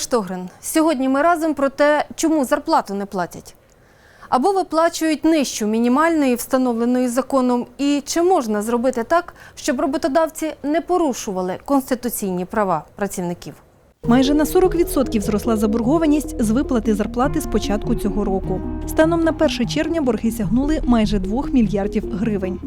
Штогрин. Сьогодні ми разом про те, чому зарплату не платять. Або виплачують нижчу мінімальної, встановленої законом, і чи можна зробити так, щоб роботодавці не порушували конституційні права працівників. Майже на 40% зросла заборгованість з виплати зарплати з початку цього року. Станом на 1 червня борги сягнули майже 2 мільярдів гривень.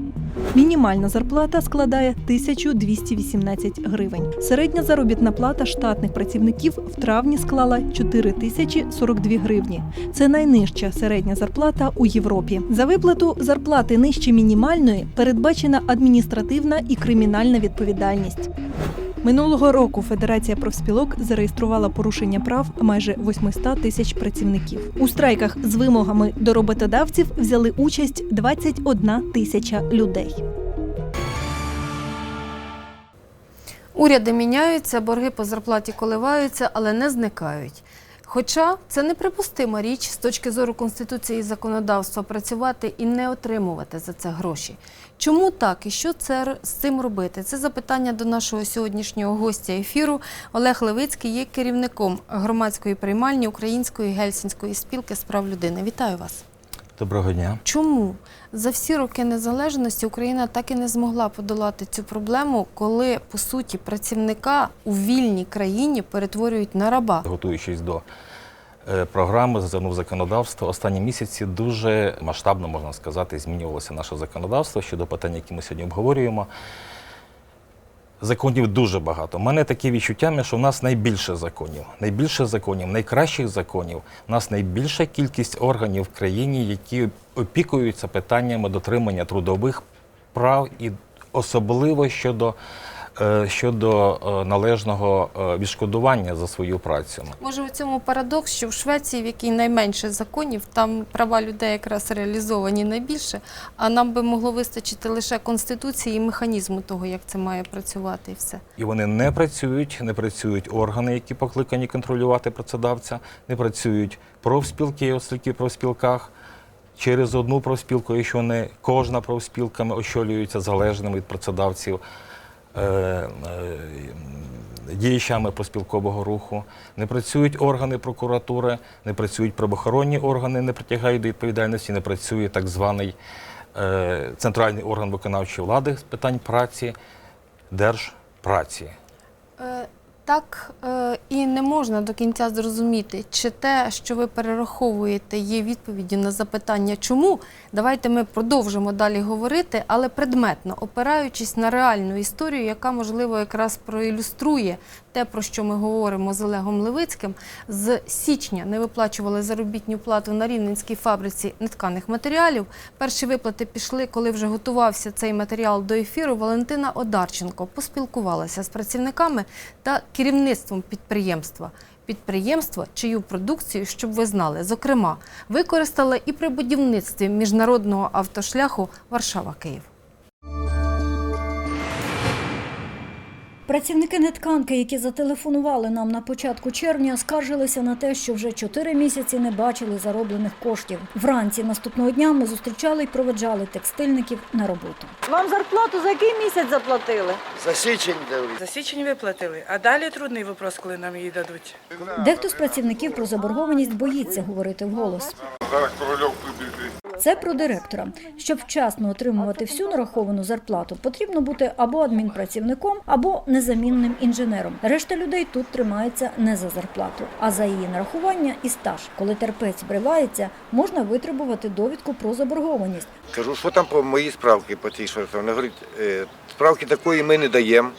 Мінімальна зарплата складає 1218 гривень. Середня заробітна плата штатних працівників в травні склала 4042 гривні. Це найнижча середня зарплата у Європі. За виплату зарплати нижче мінімальної передбачена адміністративна і кримінальна відповідальність. Минулого року Федерація профспілок зареєструвала порушення прав майже 800 тисяч працівників. У страйках з вимогами до роботодавців взяли участь 21 тисяча людей. Уряди міняються, борги по зарплаті коливаються, але не зникають. Хоча це неприпустима річ з точки зору Конституції і законодавства працювати і не отримувати за це гроші. Чому так і що це з цим робити? Це запитання до нашого сьогоднішнього гостя ефіру. Олег Левицький є керівником громадської приймальні Української гельсінської спілки з прав людини. Вітаю вас. Доброго дня. Чому за всі роки незалежності Україна так і не змогла подолати цю проблему, коли по суті працівника у вільній країні перетворюють на раба? Готуючись до програми «Зерно законодавство, останні місяці дуже масштабно, можна сказати, змінювалося наше законодавство щодо питань, які ми сьогодні обговорюємо. Законів дуже багато. У мене таке відчуття, що в нас найбільше законів, найбільше законів, найкращих законів. У нас найбільша кількість органів в країні, які опікуються питаннями дотримання трудових прав і особливо щодо, е, щодо е, належного е, відшкодування за свою працю. Може у цьому парадокс, що в Швеції, в якій найменше законів, там права людей якраз реалізовані найбільше, а нам би могло вистачити лише конституції і механізму того, як це має працювати, і все. І вони не працюють, не працюють органи, які покликані контролювати працедавця, не працюють профспілки, оскільки профспілках через одну профспілку, якщо не кожна профспілка очолюється залежними від працедавців. Е, е, Діячами поспілкового руху, не працюють органи прокуратури, не працюють правоохоронні органи, не притягають до відповідальності, не працює так званий е, центральний орган виконавчої влади з питань праці, держпраці. Так е, і не можна до кінця зрозуміти, чи те, що ви перераховуєте, є відповіддю на запитання, чому. Давайте ми продовжимо далі говорити, але предметно, опираючись на реальну історію, яка можливо якраз проілюструє те, про що ми говоримо з Олегом Левицьким. З січня не виплачували заробітну плату на Рівненській фабриці нетканих матеріалів. Перші виплати пішли, коли вже готувався цей матеріал до ефіру. Валентина Одарченко поспілкувалася з працівниками та керівництвом підприємства. Підприємство, чию продукцію, щоб ви знали, зокрема, використали і при будівництві міжнародного автошляху Варшава-Київ. Працівники нетканки, які зателефонували нам на початку червня, скаржилися на те, що вже чотири місяці не бачили зароблених коштів. Вранці наступного дня ми зустрічали і проведжали текстильників на роботу. Вам зарплату за який місяць заплатили? За січень дали. За січень виплатили, а далі трудний вопрос, коли нам її дадуть. Дехто з працівників про заборгованість боїться говорити вголос. Зараз корольов прибіжить. Це про директора. Щоб вчасно отримувати всю нараховану зарплату, потрібно бути або адмінпрацівником, або незамінним інженером. Решта людей тут тримається не за зарплату, а за її нарахування і стаж. Коли терпець вривається, можна витребувати довідку про заборгованість. Кажу, що там по мої справки по цій що. Говорить, «Е, справки такої ми не даємо,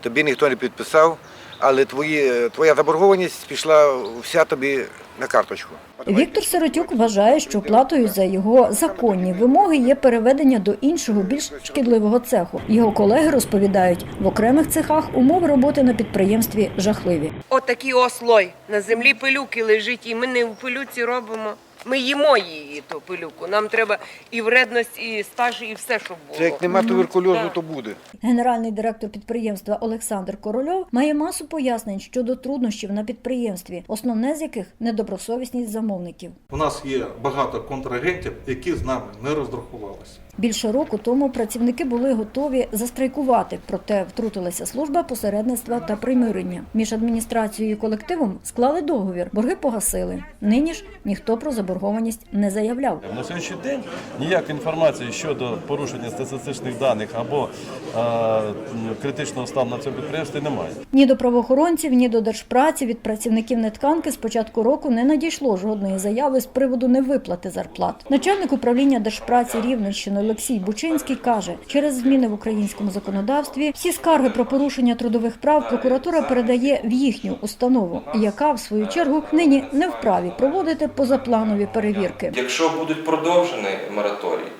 тобі ніхто не підписав, але твої, твоя заборгованість пішла вся тобі на карточку. Віктор Сиротюк вважає, що платою за його законні вимоги є переведення до іншого, більш шкідливого цеху. Його колеги розповідають, в окремих цехах умови роботи на підприємстві жахливі. Отакий ослой. На землі пилюки лежить, і ми не в пилюці робимо. Ми їмо її, ту пилюку. Нам треба і вредність, і стаж, і все, щоб було. Це як нема туберкульозу, то буде. Генеральний директор підприємства Олександр Корольов має масу пояснень щодо труднощів на підприємстві, основне з яких недобросовісність замовників. У нас є багато контрагентів, які з нами не розрахувалися. Більше року тому працівники були готові застрайкувати, проте втрутилася служба посередництва та примирення. Між адміністрацією і колективом склали договір, борги погасили. Нині ж ніхто про заборгованість не заявляв. На сьогоднішній день ніякої інформації щодо порушення статистичних даних або е, критичного стану на цьому підприємстві немає. Ні до правоохоронців, ні до держпраці від працівників нетканки з початку року не надійшло жодної заяви з приводу невиплати зарплат. Начальник управління держпраці Рівненщини Олексій Бучинський каже, через зміни в українському законодавстві всі скарги про порушення трудових прав прокуратура передає в їхню установу, яка в свою чергу нині не вправі проводити позапланові перевірки. Якщо будуть продовжені мораторій,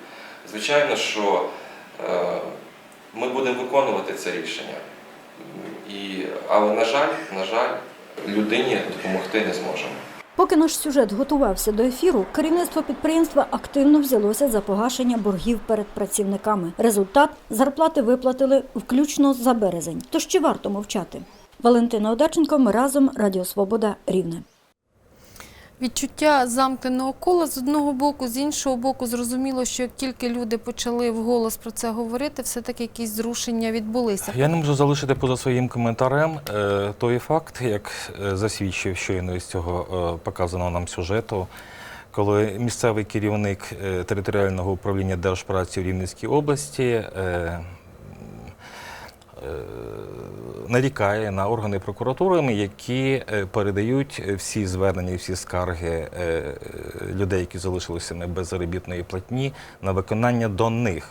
звичайно, що е, ми будемо виконувати це рішення. І, але, на жаль, на жаль, людині допомогти не зможемо. Поки наш сюжет готувався до ефіру, керівництво підприємства активно взялося за погашення боргів перед працівниками. Результат зарплати виплатили включно за березень. Тож чи варто мовчати? Валентина Одарченко, ми разом Радіо Свобода Рівне. Відчуття замкненого кола з одного боку, з іншого боку, зрозуміло, що як тільки люди почали вголос про це говорити, все-таки якісь зрушення відбулися. Я не можу залишити поза своїм коментарем е, той факт, як е, засвідчив щойно із цього е, показаного нам сюжету, коли місцевий керівник територіального управління Держпраці в Рівненській області нарікає на органи прокуратури, які е, передають всі звернення, всі скарги е, людей, які залишилися без заробітної платні, на виконання до них.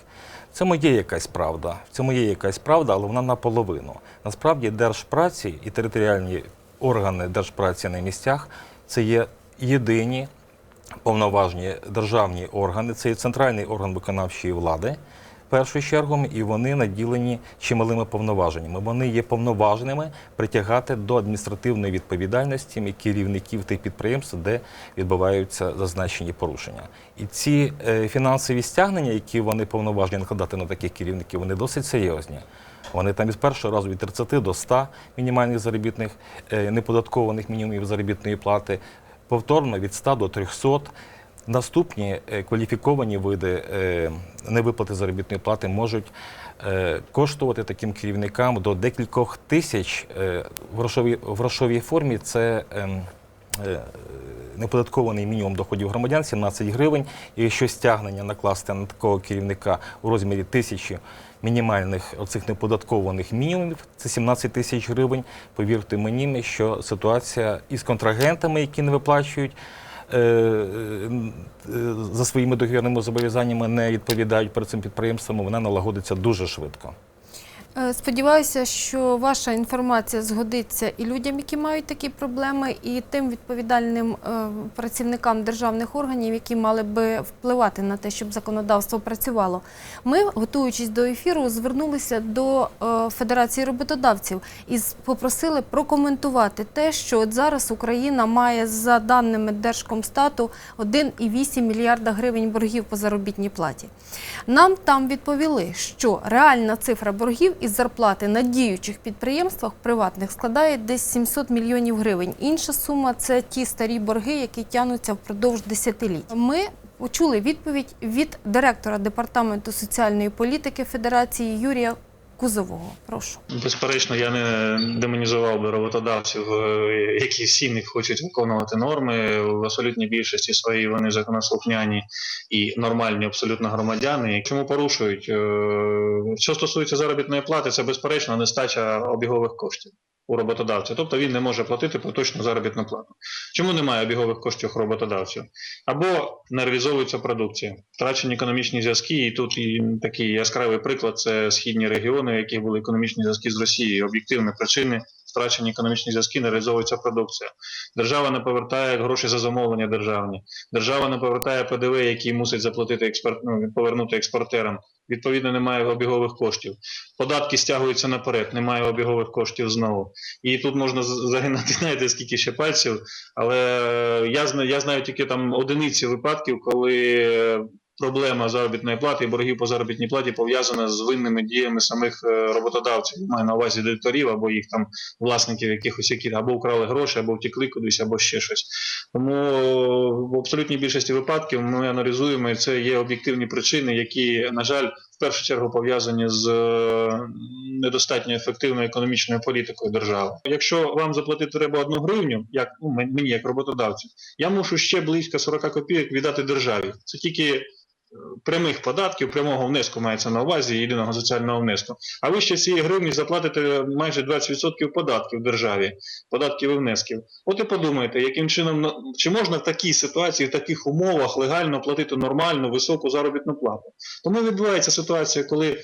В цьому є якась правда. В цьому є якась правда, але вона наполовину. Насправді держпраці і територіальні органи держпраці на місцях це є єдині повноважні державні органи, це є центральний орган виконавчої влади. Першу чергу, і вони наділені чималими повноваженнями. Вони є повноваженими притягати до адміністративної відповідальності керівників тих підприємств, де відбуваються зазначені порушення. І ці е, фінансові стягнення, які вони повноважені накладати на таких керівників, вони досить серйозні. Вони там із першого разу від 30 до 100 мінімальних заробітних е, неподаткованих мінімумів заробітної плати, повторно від 100 до 300. Наступні е, кваліфіковані види е, невиплати заробітної плати можуть е, коштувати таким керівникам до декількох тисяч в грошовій, в грошовій формі. Це ем, неподаткований мінімум доходів громадян 17 гривень. І якщо стягнення накласти на такого керівника у розмірі тисячі мінімальних оцих неподаткованих мінімумів, це 17 тисяч гривень. Повірте мені, що ситуація із контрагентами, які не виплачують. Е, е, За своїми договірними зобов'язаннями не відповідають перед цим підприємством, вона налагодиться дуже швидко. Е, Сподіваюся, що ваша інформація згодиться і людям, які мають такі проблеми, і тим відповідальним е, працівникам державних органів, які мали би впливати на те, щоб законодавство працювало. Ми, готуючись до ефіру, звернулися до е, Федерації роботодавців і попросили прокоментувати те, що от зараз Україна має за даними Держкомстату 1,8 мільярда гривень боргів по заробітній платі. Нам там відповіли, що реальна цифра боргів із зарплати на діючих підприємствах приватних складає десь 700 мільйонів гривень. Інша сума це ті старі борги, які тягнуться впродовж десятиліть. Ми почули відповідь від директора департаменту соціальної політики Федерації Юрія Кузового. Прошу. Безперечно, я не демонізував би роботодавців, е, які всі не хочуть виконувати норми. В абсолютній більшості своїй вони законослухняні і нормальні абсолютно громадяни. Чому порушують? Е, Що стосується заробітної плати, це безперечно нестача обігових коштів. У роботодавця, тобто він не може платити поточну заробітну плату. Чому немає обігових коштів у роботодавців? Або не реалізовується продукція, втрачені економічні зв'язки. І тут і такий яскравий приклад це східні регіони, які були економічні зв'язки з Росією. Об'єктивні причини втрачені економічні зв'язки, не реалізовується продукція. Держава не повертає гроші за замовлення державні. Держава не повертає ПДВ, який мусить заплатити експерт, ну, повернути експортерам. Відповідно, немає обігових коштів. Податки стягуються наперед, немає обігових коштів знову. І тут можна загинати, знаєте, скільки ще пальців, але я знаю, я знаю тільки там одиниці випадків, коли е, проблема заробітної плати і боргів по заробітній платі пов'язана з винними діями самих е, роботодавців. Маю на увазі директорів або їх там власників якихось, які або вкрали гроші, або втекли кудись, або ще щось. Тому в абсолютній більшості випадків ми аналізуємо, і це є об'єктивні причини, які, на жаль, в першу чергу пов'язані з е, недостатньо ефективною економічною політикою держави. Якщо вам заплатити треба одну гривню, як ну, мен- мені як роботодавцю, я мушу ще близько 40 копійок віддати державі. Це тільки прямих податків, прямого внеску мається на увазі єдиного соціального внеску. А ви ще цієї гривні заплатите майже 20% податків державі, податків і внесків. От і подумайте, яким чином чи можна в такій ситуації, в таких умовах легально платити нормальну високу заробітну плату. Тому відбувається ситуація, коли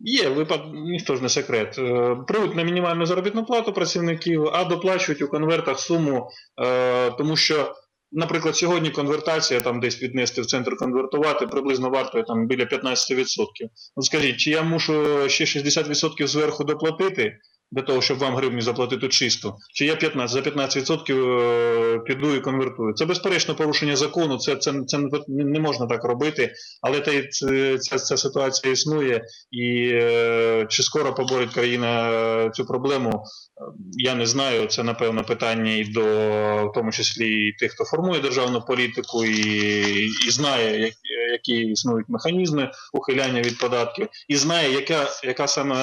Є випад, ніхто ж не секрет. Е, Беруть на мінімальну заробітну плату працівників, а доплачують у конвертах суму, е, тому що, наприклад, сьогодні конвертація там десь віднести в центр конвертувати приблизно вартує там біля 15%. Ну скажіть, чи я мушу ще 60% зверху доплатити для того, щоб вам гривню заплатити чисто? Чи я 15, за 15% е, піду і конвертую? Це безперечно порушення закону, це, це, це не- можна так робити, але та ця, ця ситуація існує. І е, чи скоро поборить країна е, цю проблему, я не знаю. Це напевно питання і до в тому числі і тих, хто формує державну політику, і, і знає, як, які існують механізми ухиляння від податків, і знає, яка, яка саме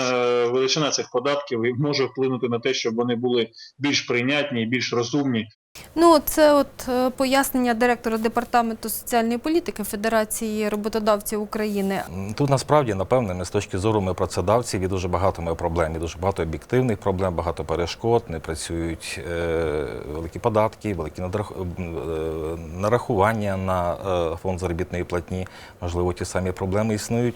величина цих податків і може вплинути на те, щоб вони були більш прийнятні і більш розумні. Ну, це от е, пояснення директора департаменту соціальної політики Федерації роботодавців України. Тут насправді, напевне, ми з точки зору ми працедавців і дуже багато ми проблем, і дуже багато об'єктивних проблем, багато перешкод, не працюють е, великі податки, великі надрах- е, нарахування на е, фонд заробітної платні. Можливо, ті самі проблеми існують.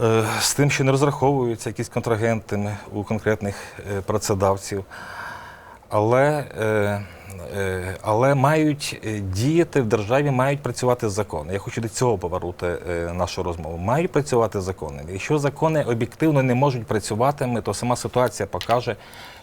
Е, з тим, що не розраховуються якісь контрагенти у конкретних е, працедавців. Але, е, е, але мають е, діяти в державі, мають працювати закони. Я хочу до цього повернути нашу розмову. Мають працювати закони. Якщо закони об'єктивно не можуть працювати, то сама ситуація покаже,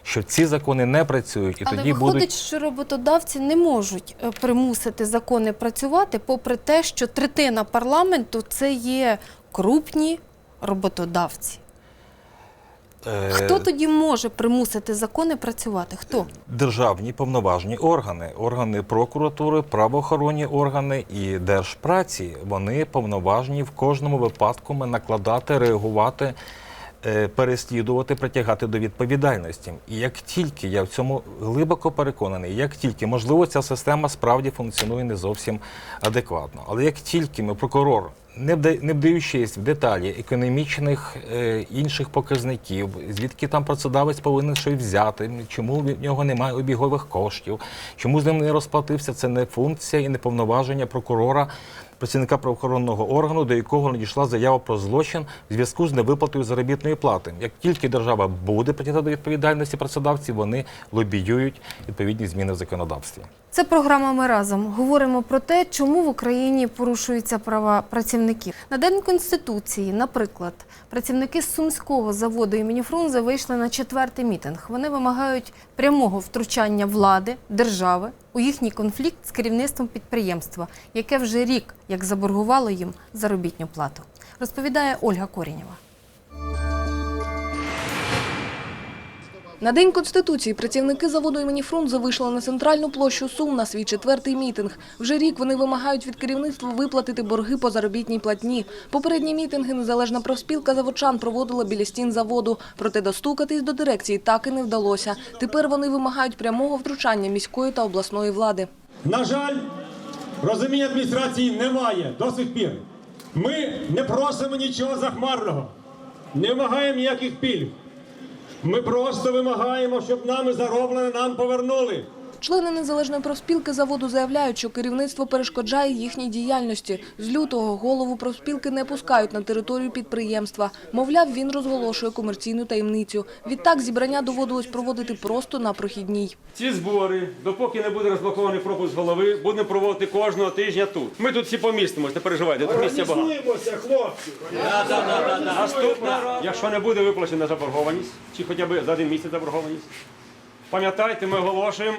що ці закони не працюють, і Але тоді виходить, будуть що роботодавці не можуть примусити закони працювати, попри те, що третина парламенту це є крупні роботодавці. Е, Хто тоді може примусити закони працювати? Хто? державні повноважні органи, органи прокуратури, правоохоронні органи і держпраці. Вони повноважні в кожному випадку накладати, реагувати, е, переслідувати, притягати до відповідальності. І як тільки я в цьому глибоко переконаний, як тільки можливо ця система справді функціонує не зовсім адекватно, але як тільки ми прокурор. Не вдаючись в деталі економічних е, інших показників, звідки там працедавець повинен щось взяти, чому в нього немає обігових коштів, чому з ним не розплатився, це не функція і не повноваження прокурора, працівника правоохоронного органу, до якого надійшла заява про злочин в зв'язку з невиплатою заробітної плати. Як тільки держава буде притягти до відповідальності працедавців, вони лобіюють відповідні зміни в законодавстві. Це програма Ми разом говоримо про те, чому в Україні порушуються права працівників. На день конституції, наприклад, працівники Сумського заводу імені Фрунзе вийшли на четвертий мітинг. Вони вимагають прямого втручання влади держави у їхній конфлікт з керівництвом підприємства, яке вже рік як заборгувало їм заробітну плату. Розповідає Ольга Корінєва. На День Конституції працівники заводу імені Фрунзе вийшли на центральну площу Сум на свій четвертий мітинг. Вже рік вони вимагають від керівництва виплатити борги по заробітній платні. Попередні мітинги незалежна профспілка заводчан проводила біля стін заводу. Проте достукатись до дирекції так і не вдалося. Тепер вони вимагають прямого втручання міської та обласної влади. На жаль, розуміння адміністрації немає до сих пір. Ми не просимо нічого захмарного, не вимагаємо ніяких пільг. Ми просто вимагаємо, щоб нами зароблене нам повернули. Члени незалежної профспілки заводу заявляють, що керівництво перешкоджає їхній діяльності. З лютого голову профспілки не пускають на територію підприємства. Мовляв, він розголошує комерційну таємницю. Відтак зібрання доводилось проводити просто на прохідній. Ці збори, допоки не буде розблокований пропуск голови, будемо проводити кожного тижня тут. Ми тут всі помістимося, не переживайте, тут місця багато. Організуємося, хлопці! Наступне, якщо не буде виплачена заборгованість, чи хоча б за один місяць заборгованість, пам'ятайте, ми оголошуємо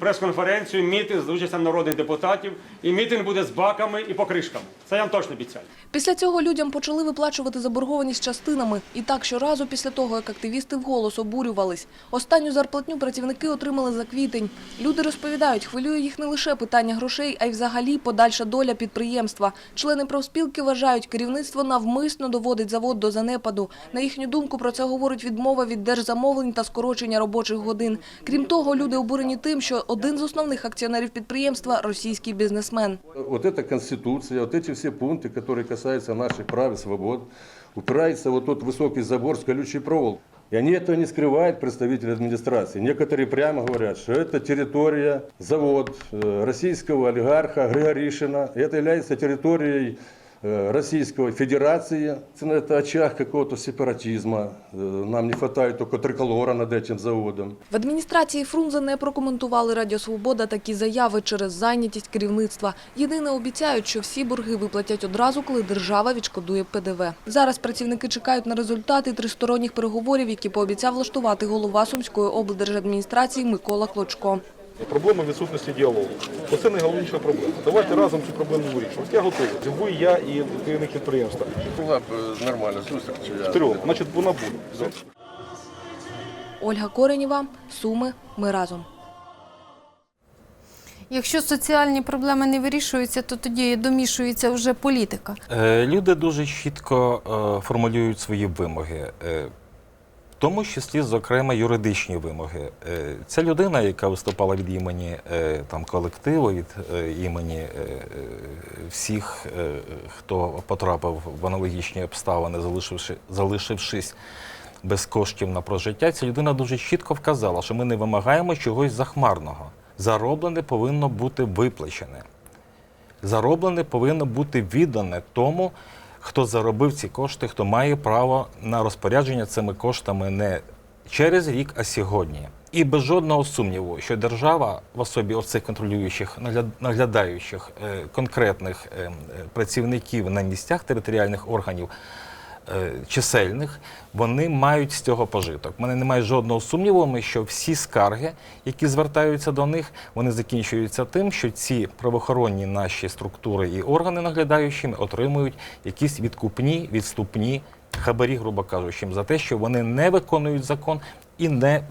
прес-конференцію, мітинг з участю народних депутатів, і мітинг буде з баками і покришками. Це я вам точно обіцяю. Після цього людям почали виплачувати заборгованість частинами. І так щоразу після того, як активісти вголос обурювались. Останню зарплатню працівники отримали за квітень. Люди розповідають, хвилює їх не лише питання грошей, а й взагалі подальша доля підприємства. Члени профспілки вважають, керівництво навмисно доводить завод до занепаду. На їхню думку, про це говорить відмова від держзамовлень та скорочення робочих годин. Крім того, люди обурені тим, що один з основних акціонерів підприємства – російський бізнесмен. Вот эта конституция, вот эти все пункты, которые касаются наших прав и свобод, упирается вот тот высокий забор с колючей проволокой. И они этого не скрывают, представители администрации. Некоторые прямо говорят, что это территория, завод э, российского олигарха Григоришина. И это является территорией э, Российской Федерации. Это очаг какого-то сепаратизма. Э, Нам не хватает только триколора над этим заводом. В адміністрації Фрунзе не прокоментували Радіо Свобода такі заяви через зайнятість керівництва. Єдине обіцяють, що всі борги виплатять одразу, коли держава відшкодує ПДВ. Зараз працівники чекають на результати тристоронніх переговорів, які пообіцяв влаштувати голова Сумської облдержадміністрації Микола Клочко. Проблема відсутності діалогу. Оце найголовніша проблема. Давайте разом цю проблему вирішувати. Я готовий. Ви, я і керівник підприємства. Була б нормальна зустріч. Трьох. Значить, вона буде. Ольга Коренєва, Суми. Ми разом. Якщо соціальні проблеми не вирішуються, то тоді домішується вже політика. Е, Люди дуже чітко е, формулюють свої вимоги, е, тому числі, зокрема, юридичні вимоги. Е, Ця людина, яка виступала від імені е, там, колективу, від е, імені всіх, хто потрапив в аналогічні обставини, залишивши, залишившись без коштів на прожиття, ця людина дуже чітко вказала, що ми не вимагаємо чогось захмарного. Зароблене повинно бути виплачене зароблене повинно бути віддане тому, хто заробив ці кошти, хто має право на розпорядження цими коштами не через рік, а сьогодні. І без жодного сумніву, що держава в особі оцих контролюючих, нагляд- наглядаючих е, конкретних е, е, працівників на місцях територіальних органів чисельних, вони мають з цього пожиток. У мене немає жодного сумніву, що всі скарги, які звертаються до них, вони закінчуються тим, що ці правоохоронні наші структури і органи наглядаючими отримують якісь відкупні, відступні хабарі, грубо кажучи, за те, що вони не виконують закон і не е,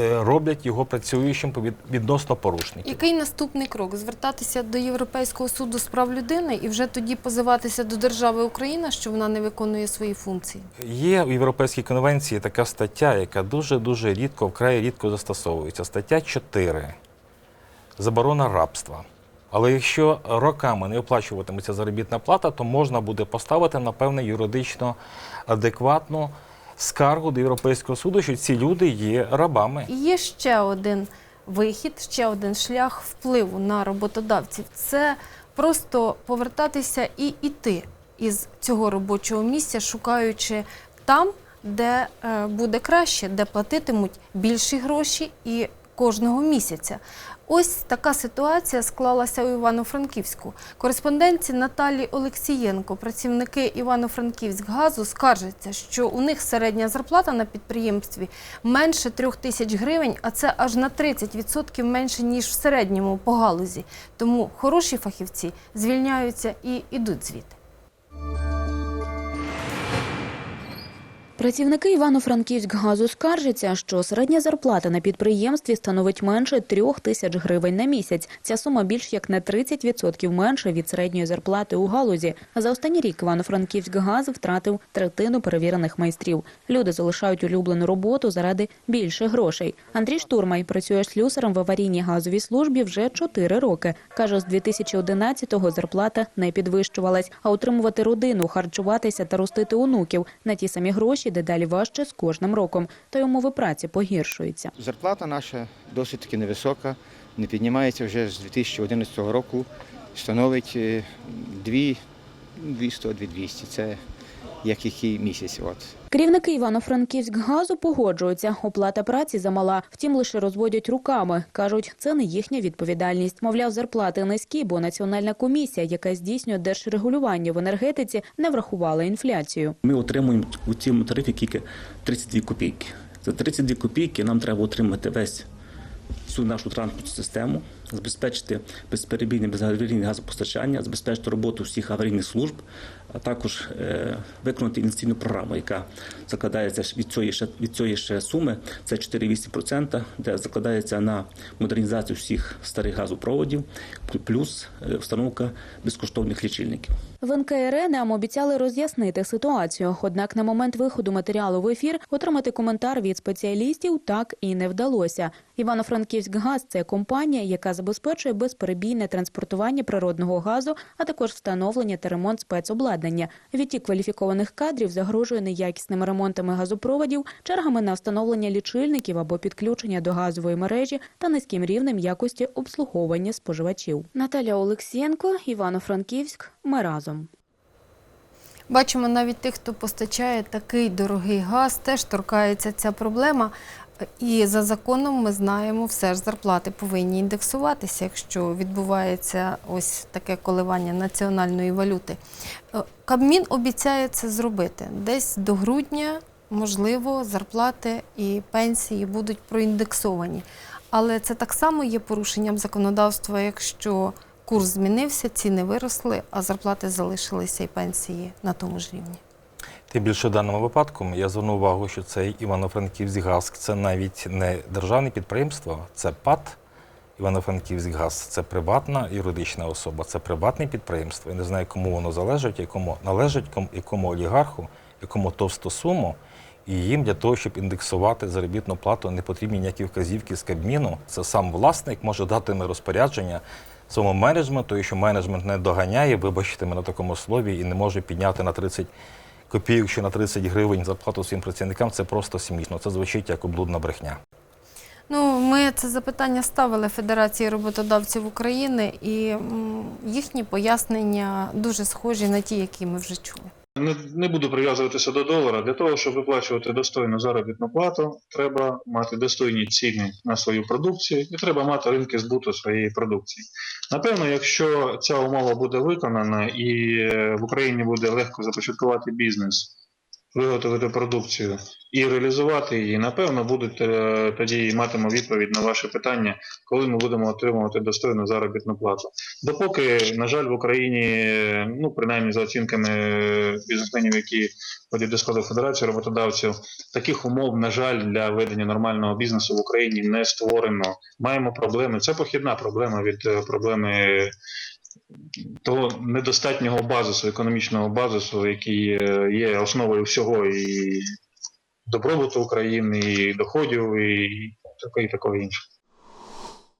роблять його працюючим відносно порушників. Який наступний крок? Звертатися до Європейського суду з прав людини і вже тоді позиватися до держави Україна, що вона не виконує свої функції? Є в Європейській конвенції така стаття, яка дуже-дуже рідко, вкрай рідко застосовується. Стаття 4. Заборона рабства. Але якщо роками не оплачуватиметься заробітна плата, то можна буде поставити на певне юридично адекватну скаргу до Європейського суду, що ці люди є рабами. Є ще один вихід, ще один шлях впливу на роботодавців. Це просто повертатися і йти із цього робочого місця, шукаючи там, де е, буде краще, де платитимуть більші гроші і кожного місяця. Ось така ситуація склалася у Івано-Франківську. Кореспонденці Наталі Олексієнко, працівники Івано-Франківськгазу, скаржаться, що у них середня зарплата на підприємстві менше трьох тисяч гривень, а це аж на 30% менше, ніж в середньому по галузі. Тому хороші фахівці звільняються і йдуть звідти. Працівники Івано-Франківськгазу скаржаться, що середня зарплата на підприємстві становить менше трьох тисяч гривень на місяць. Ця сума більш як на 30% менше від середньої зарплати у галузі. За останній рік Івано-Франківськгаз втратив третину перевірених майстрів. Люди залишають улюблену роботу заради більше грошей. Андрій Штурмай працює слюсарем в аварійній газовій службі вже 4 роки. Каже, з 2011-го зарплата не підвищувалась, а утримувати родину, харчуватися та ростити онуків на ті самі гроші дедалі важче з кожним роком. Та й умови праці погіршуються. Зарплата наша досить таки невисока, не піднімається вже з 2011 року, становить е, 2 200 2200 Це як який місяць. От. Керівники Івано-Франківськгазу погоджуються. Оплата праці замала, втім лише розводять руками. Кажуть, це не їхня відповідальність. Мовляв, зарплати низькі, бо національна комісія, яка здійснює держрегулювання в енергетиці, не врахувала інфляцію. Ми отримуємо у цьому тарифі тільки 32 копійки. За 32 копійки нам треба отримати весь всю нашу транспортну систему, забезпечити безперебійне безаварійне газопостачання, забезпечити роботу всіх аварійних служб, а також е, виконати інвестиційну програму, яка закладається від цієї ще від цієї ще суми. Це 4,8%, де закладається на модернізацію всіх старих газопроводів, плюс е, встановка безкоштовних лічильників. В НКРЕ нам обіцяли роз'яснити ситуацію. Однак на момент виходу матеріалу в ефір отримати коментар від спеціалістів так і не вдалося. Івано-Франківськгаз – це компанія, яка забезпечує безперебійне транспортування природного газу, а також встановлення та ремонт спецобладнання. Відтік кваліфікованих кадрів загрожує неякісними ремонтами газопроводів, чергами на встановлення лічильників або підключення до газової мережі та низьким рівнем якості обслуговування споживачів. Наталя Олексієнко, Івано-Франківськ. Ми разом. Бачимо навіть тих, хто постачає такий дорогий газ, теж торкається ця проблема. І за законом ми знаємо, все ж зарплати повинні індексуватися, якщо відбувається ось таке коливання національної валюти. Е, Кабмін обіцяє це зробити. Десь до грудня, можливо, зарплати і пенсії будуть проіндексовані. Але це так само є порушенням законодавства, якщо курс змінився, ціни виросли, а зарплати залишилися і пенсії на тому ж рівні. Тим більше в даному випадку я зверну увагу, що цей Івано-Франківськгаз це навіть не державне підприємство, це ПАТ Івано-Франківськгаз, це приватна юридична особа, це приватне підприємство. Я не знаю, кому воно залежить, якому належить, кому, якому олігарху, якому товстосуму. І їм для того, щоб індексувати заробітну плату, не потрібні ніякі вказівки з Кабміну. Це сам власник може дати на розпорядження своєму менеджменту, і що менеджмент не доганяє, вибачте мене такому слові, і не може підняти на 30 копійок чи на 30 гривень зарплату своїм працівникам, це просто смішно. Це звучить як облудна брехня. Ну, ми це запитання ставили Федерації роботодавців України, і їхні пояснення дуже схожі на ті, які ми вже чули. Не, не буду прив'язуватися до долара. Для того, щоб виплачувати достойну заробітну плату, треба мати достойні ціни на свою продукцію і треба мати ринки збуту своєї продукції. Напевно, якщо ця умова буде виконана і е, в Україні буде легко започаткувати бізнес, виготовити продукцію і реалізувати її, напевно, будуть е, тоді і відповідь на ваше питання, коли ми будемо отримувати достойну заробітну плату. Допоки, на жаль, в Україні, ну принаймні за оцінками бізнесменів, які входять до складу Федерації роботодавців, таких умов, на жаль, для ведення нормального бізнесу в Україні не створено. Маємо проблеми. Це похідна проблема від е, проблеми того недостатнього базису, економічного базису, який е, є основою всього і добробуту України, і доходів, і таке, і такого іншого.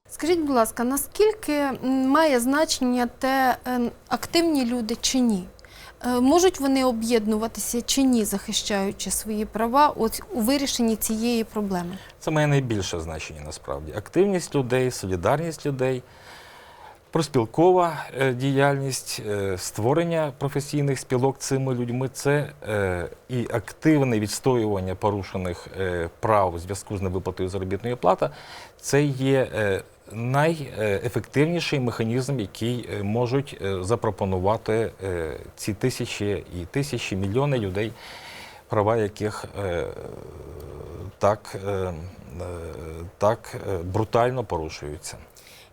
Скажіть, будь ласка, наскільки має значення те, е, активні люди чи ні? Е, Можуть вони об'єднуватися чи ні, захищаючи свої права от у вирішенні цієї проблеми? Це має найбільше значення насправді. Активність людей, солідарність людей, проспілкова е, діяльність, е, створення професійних спілок цими людьми це е, і активне відстоювання порушених прав у зв'язку з невиплатою заробітної плати. Це є найефективніший механізм, який можуть запропонувати ці тисячі і тисячі мільйони людей, права яких так, так брутально порушуються.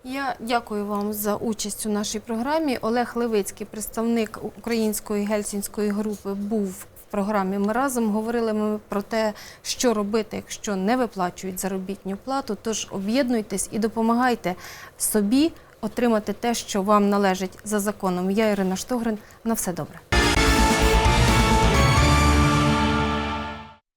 Я дякую вам за участь у нашій програмі. Олег Левицький, представник української гельсінської групи, був в програмі. Ми разом говорили ми про те, що робити, якщо не виплачують заробітну плату. Тож об'єднуйтесь і допомагайте собі отримати те, що вам належить за законом. Я Ірина Штогрин. На все добре.